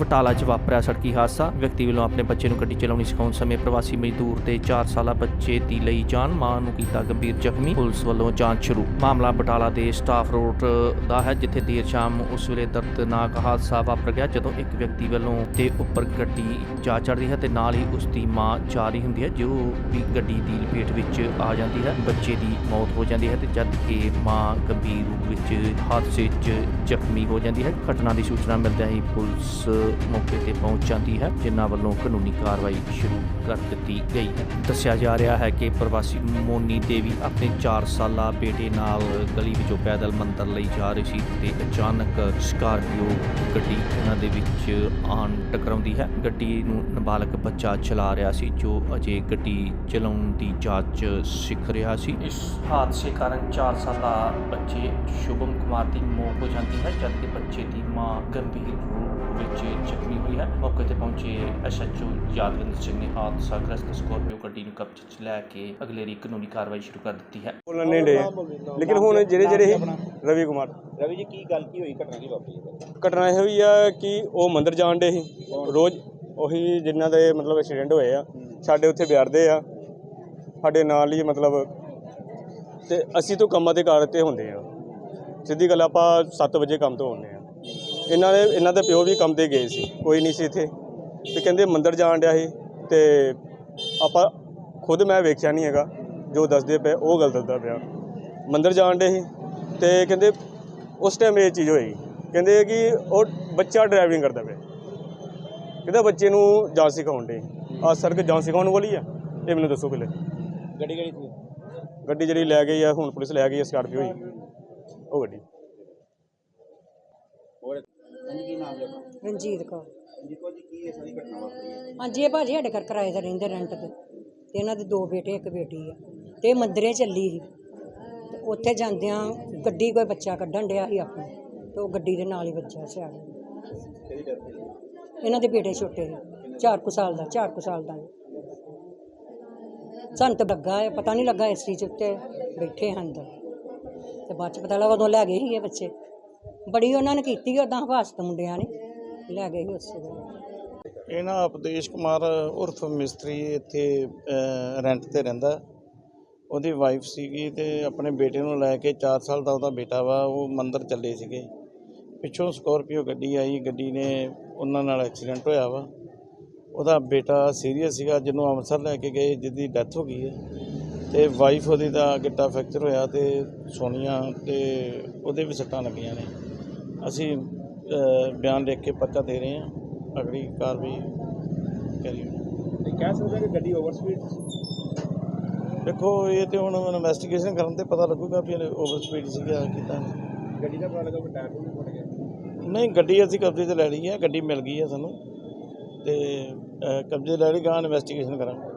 ਬਟਾਲਾ 'ਚ ਵਾਪਰਿਆ ਸੜਕੀ ਹਾਦਸਾ। ਵਿਅਕਤੀ ਵੱਲੋਂ ਆਪਣੇ ਬੱਚੇ ਨੂੰ ਗੱਡੀ ਚਲਾਉਣੀ ਸਿਖਾਉਣ ਸਮੇਂ ਪ੍ਰਵਾਸੀ ਮਜ਼ਦੂਰ ਤੇ 4 ਸਾਲਾ ਬੱਚੇ ਦੀ ਲਈ ਜਾਨ, ਮਾਂ ਨੂੰ ਕੀਤਾ ਗੰਭੀਰ ਜ਼ਖਮੀ। ਪੁਲਿਸ ਵੱਲੋਂ ਜਾਂਚ ਸ਼ੁਰੂ। ਮਾਮਲਾ ਬਟਾਲਾ ਦੇ ਸਟਾਫ ਰੋਡ ਦਾ ਹੈ, ਜਿੱਥੇ ਦੇਰ ਸ਼ਾਮ ਉਸ ਵੇਲੇ ਦਰਦਨਾਕ ਹਾਦਸਾ ਵਾਪਰ ਗਿਆ, ਜਦੋਂ ਇੱਕ ਵਿਅਕਤੀ ਵੱਲੋਂ ਤੇ ਉੱਪਰ ਗੱਡੀ ਜਾ ਚੜ੍ਹਦੀ ਹੈ ਤੇ ਨਾਲ ਹੀ ਉਸ ਦੀ ਮਾਂ ਜਾ ਰਹੀ ਹੁੰਦੀ ਹੈ, ਜੋ ਵੀ ਗੱਡੀ ਦੀ ਲਪੇਟ ਵਿੱਚ ਆ ਜਾਂਦੀ ਹੈ। ਬੱਚੇ ਦੀ ਮੌਤ ਹੋ ਜਾਂਦੀ ਹੈ ਤੇ ਜਦ ਕਿ ਮਾਂ ਗੰਭੀਰ ਰੂਪ ਵਿੱਚ ਹਾਦਸੇ 'ਚ ਜ਼ਖਮੀ ਹੋ ਜਾਂਦੀ ਹੈ। ਘਟਨਾ ਦੀ ਸੂਚਨਾ ਮਿਲਦਿਆਂ ਹੀ ਪੁਲਿਸ ਮੌਕੇ ਤੇ ਪਹੁੰਚ ਜਾਂਦੀ ਹੈ, ਜਿਨ੍ਹਾਂ ਵੱਲੋਂ ਕਾਨੂੰਨੀ ਕਾਰਵਾਈ ਸ਼ੁਰੂ ਕਰ ਦਿੱਤੀ ਗਈ ਹੈ। ਦੱਸਿਆ ਜਾ ਰਿਹਾ ਹੈ ਕਿ ਪ੍ਰਵਾਸੀ ਮੋਨੀ ਦੇਵੀ ਆਪਣੇ 4 ਸਾਲਾ ਬੇਟੇ ਨਾਲ ਗਲੀ ਵਿੱਚੋਂ ਪੈਦਲ ਮੰਦਰ ਲਈ ਜਾ ਰਹੀ ਸੀ ਤੇ ਅਚਾਨਕ ਸਕਾਰਪੀਓ ਗੱਡੀ ਉਹਨਾਂ ਦੇ ਵਿੱਚ ਆਣ ਟਕਰਾਉਂਦੀ ਹੈ। ਗੱਡੀ ਨੂੰ ਨਾਬਾਲਗ ਬੱਚਾ ਚਲਾ ਰਿਹਾ ਸੀ, ਜੋ ਅਜੇ ਗੱਡੀ ਚਲਾਉਣ ਦੀ ਜਾਂਚ ਸਿੱਖ ਰਿਹਾ ਸੀ। ਇਸ ਹਾਦਸੇ ਕਾਰਨ 4 ਸਾਲਾ ਬੱਚੇ ਸ਼ੁਭਮ ਕੁਮਾਰ ਦੀ ਮੌਤ ਹੋ ਜਾਂਦੀ ਹੈ, ਜਦਕਿ ਬੱਚੇ ਦੀ ਮਾਂ ਗੰਭੀਰ ਰੂਪ ਵਿੱਚ ਜ਼ਖਮੀ ਹੋਈ ਹੈ। ਮੌਕੇ ਤੇ ਪਹੁੰਚੇ ਐਸਐਚਓ ਯਾਦਵਿੰਦਰ ਸਿੰਘ ਨੇ ਹਾਦਸਾਗ੍ਰਸਤ ਸਕੋਰਪੀਓ ਗੱਡੀ ਨੂੰ ਕਬਜ਼ੇ 'ਚ ਲੈ ਕੇ ਅਗਲੇਰੀ ਕਾਨੂੰਨੀ ਕਾਰਵਾਈ ਸ਼ੁਰੂ ਕਰ ਦਿੱਤੀ ਹੈ। ਬੋਲਣ ਨਹੀਂ ਡੇ। ਲੇਕਿਨ ਹੁਣ ਜਿਹੜੇ ਜਿਹੜੇ ਇਹ ਰਵੀ ਕੁਮਾਰ। ਰਵੀ ਜੀ ਕੀ ਗੱਲ ਕੀ ਹੋਈ ਘਟਨਾ ਕੀ ਵਾਪਰੀ ਹੈ ਘਟਨਾ ਇਹ ਹੋਈ ਆ ਕਿ ਉਹ ਮੰਦਿਰ ਜਾਣ ਡੇ ਸੀ। ਰੋਜ਼ ਉਹੀ ਜਿਨ੍ਹਾਂ ਦੇ ਮਤਲਬ ਐਕਸੀਡੈਂਟ ਹੋਏ ਆ। ਸਾਡੇ ਉੱਥੇ ਬਿਆਰਦੇ ਆ। ਸਾਡੇ ਨਾਲ ਹੀ ਮਤਲਬ ਤੇ ਅਸੀਂ ਤੋਂ ਕੰਮਾਂ ਦੇ ਕਾਰ ਤੇ ਹੁੰਦੇ ਆ। ਸਿੱਧੀ ਗੱਲ ਆਪਾਂ 7 ਵਜੇ ਕੰਮ ਤੋਂ ਆਉਂਦੇ ਆ। ਇਹਨਾਂ ਦੇ ਇਹਨਾਂ ਦੇ ਪਿਓ ਵੀ ਕੰਮ ਤੇ ਗਏ ਸੀ ਕੋਈ ਨਹੀਂ ਸੀ ਇੱਥੇ। ਤੇ ਕਹਿੰਦੇ ਮੰਦਿਰ ਜਾਣ ਡਿਆ ਸੀ ਤੇ ਆਪਾਂ ਖੁਦ ਮੈਂ ਵੇਖਿਆ ਨਹੀਂ ਹੈਗਾ ਜੋ ਦੱਸਦੇ ਪਏ ਉਹ ਗੱਲ ਦੱਸਦਾ ਪਿਆ। ਮੰਦਿਰ ਜਾਣ ਡੇ ਸੀ ਤੇ ਕਹਿੰਦੇ ਉਸ ਟਾਈਮ ਇਹ ਚੀਜ਼ ਹੋਈ। ਕਹਿੰਦੇ ਕਿ ਉਹ ਬੱਚਾ ਡਰਾਈਵਿੰਗ ਕਰਦਾ ਪਿਆ। ਕਹਿੰਦਾ ਬੱਚੇ ਨੂੰ ਜਾਂਚ ਸਿਖਾਉਣ ਡੇ ਆ ਸੜਕ ਜਾਂਚ ਸਿਖਾਉਣ ਵਾਲੀ ਆ ਇਹ ਮੈਨੂੰ ਦੱਸੋ ਪਹਿਲੇ। ਗੱਡੀ ਕਿਹੜੀ ਸੀ? ਗੱਡੀ ਜਿਹੜੀ ਲੈ ਗਈ ਆ ਹੁਣ ਪੁਲਿਸ ਲੈ ਗਈ ਆ ਸਕਾਰਪੀਓ ਹੀ। ਉਹ ਗੱਡੀ ਹੋਰ ਹਾਂਜੀ ਕੀ ਨਾਮ ਹੈ ਆਪਣਾ ਰਣਜੀਤ ਕੌਰ ਜਿੱਕੋ ਜੀ ਕੀ ਇਹ ਸਾਰੀ ਘਟਨਾ ਵਾਪਰੀ ਹੈ? ਹਾਂਜੀ ਇਹ ਭਾਜੀ ਸਾਡੇ ਘਰ ਕਿਰਾਏ ਤੇ ਰਹਿੰਦੇ ਰੈਂਟ ਤੇ। ਤੇ ਇਹਨਾਂ ਦੇ ਦੋ ਬੇਟੇ ਇੱਕ ਬੇਟੀ ਆ। ਤੇ ਇਹ ਮੰਦਰੇ ਚੱਲੀ ਸੀ। ਤੇ ਉੱਥੇ ਜਾਂਦਿਆਂ ਗੱਡੀ ਕੋਈ ਬੱਚਾ ਕੱਢਣ ਡਿਆ ਸੀ ਆਪਣਾ। ਤੇ ਉਹ ਗੱਡੀ ਦੇ ਨਾਲ ਹੀ ਕਿਹਦੀ ਡੈਥ ਹੋਈ? ਇਹਨਾਂ ਦੇ ਬੇਟੇ ਛੋਟੇ ਸੀ ਚਾਰ ਕੁ ਸਾਲ ਦਾ ਚਾਰ ਕੁ ਸਾਲ ਦਾ ਸਾਨੂੰ ਤਾਂ ਲੱਗਾ ਹੈ ਪਤਾ ਨਹੀਂ ਲੱਗਾ ਏਸੀ ਚ ਉੱਤੇ ਬੈਠੇ ਹਨ ਅੰਦਰ। ਤੇ ਬਾਅਦ ਚ ਪਤਾ ਲੱਗਾ ਉਦੋਂ ਲੈ ਗਏ ਸੀ ਇਹ ਬੱਚੇ। ਬੜੀ ਉਹਨਾਂ ਨੇ ਕੀਤੀ ਉਦਾਂ ਹਵਾਸਤ ਮੁੰਡਿਆਂ ਨੇ ਲੈ ਗਏ ਸੀ ਉਸੇ ਵੇਲੇ। ਇਹ ਨਾ ਉਪਦੇਸ਼ ਕੁਮਾਰ ਉਰਫ ਮਿਸਤਰੀ ਇੱਥੇ ਰੈਂਟ ਤੇ ਰਹਿੰਦਾ। ਉਹਦੀ ਵਾਈਫ ਸੀਗੀ ਤੇ ਆਪਣੇ ਬੇਟੇ ਨੂੰ ਲੈ ਕੇ 4 ਸਾਲ ਦਾ ਉਹਦਾ ਬੇਟਾ ਵਾ, ਉਹ ਮੰਦਰ ਚੱਲੇ ਸੀਗੇ। ਪਿੱਛੋਂ ਸਕੋਰਪੀਓ ਗੱਡੀ ਆਈ, ਗੱਡੀ ਨੇ ਉਹਨਾਂ ਨਾਲ ਐਕਸੀਡੈਂਟ ਹੋਇਆ ਵਾ। ਉਹਦਾ ਬੇਟਾ ਸੀਰੀਅਸ ਸੀਗਾ, ਜਿਹਨੂੰ ਅੰਮ੍ਰਿਤਸਰ ਲੈ ਕੇ ਗਏ, ਜਿਹਦੀ ਡੈਥ ਹੋ ਗਈ ਹੈ। ਤੇ ਵਾਈਫ ਉਹਦੀ ਦਾ ਗਿੱਟਾ ਫ੍ਰੈਕਚਰ ਹੋਇਆ ਤੇ ਸੋਨੀਆ ਤੇ ਉਹਦੇ ਵੀ ਸੱਟਾਂ ਲੱਗੀਆਂ ਨੇ। ਅਸੀਂ ਬਿਆਨ ਲਿਖ ਕੇ ਪਰਚਾ ਦੇ ਰਹੇ ਹਾਂ। ਅਗਲੀ ਕਾਰਵਾਈ ਕਰੀ ਕਹਿ ਸਕਦੇ ਕਿ ਗੱਡੀ ਓਵਰ ਸਪੀਡ ਦੇਖੋ ਇਹ ਤੇ ਹੁਣ ਇਨਵੈਸਟੀਗੇਸ਼ਨ ਕਰਨ ਤੇ ਪਤਾ ਲੱਗੂਗਾ ਵੀ ਓਵਰ ਸਪੀਡ ਸੀਗਾ ਕੀਤਾ ਗੱਡੀ ਦਾ ਪਤਾ ਲੱਗਾ ਕਿ ਟਾਇਰ ਵੀ ਫਟ ਗਿਆ। ਨਹੀਂ ਗੱਡੀ ਅਸੀਂ ਕਬਜ਼ੇ ਤੇ ਲੈ ਲਈ ਹੈ। ਗੱਡੀ ਮਿਲ ਗਈ ਹੈ ਸਾਨੂੰ। ਤੇ ਕਬਜ਼ੇ ਲੈ ਲਈ ਗਾਂ ਇਨਵੈਸਟੀਗੇਸ਼ਨ ਕਰਾਂਗੇ।